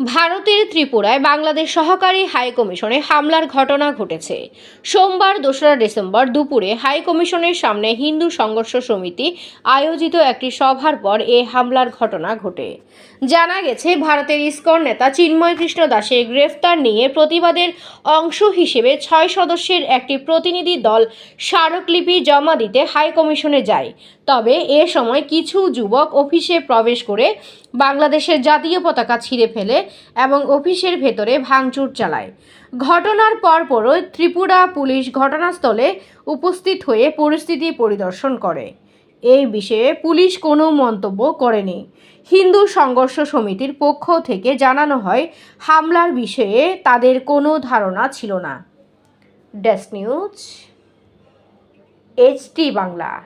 ভারতের ত্রিপুরায় বাংলাদেশ সহকারী হাই কমিশনে হামলার ঘটনা ঘটেছে। সোমবার দোসরা ডিসেম্বর দুপুরে হাই কমিশনের সামনে হিন্দু সংঘর্ষ সমিতি আয়োজিত একটি সভার পর এ হামলার ঘটনা ঘটে। জানা গেছে, ভারতের ইস্কন নেতা চিন্ময় কৃষ্ণ দাসের গ্রেফতার নিয়ে প্রতিবাদের অংশ হিসেবে ছয় সদস্যের একটি প্রতিনিধি দল স্মারকলিপি জমা দিতে হাই কমিশনে যায়। তবে এ সময় কিছু যুবক অফিসে প্রবেশ করে বাংলাদেশের জাতীয় পতাকা ছিঁড়ে ফেলে এবং অফিসের ভেতরে ভাঙচুর চালায়। ঘটনার পরপরই ত্রিপুরা পুলিশ ঘটনাস্থলে উপস্থিত হয়ে পরিস্থিতি পরিদর্শন করে। এই বিষয়ে পুলিশ কোনো মন্তব্য করেনি। হিন্দু সংঘর্ষ সমিতির পক্ষ থেকে জানানো হয়, হামলার বিষয়ে তাদের কোনো ধারণা ছিল না। Desk news, HT Bangla.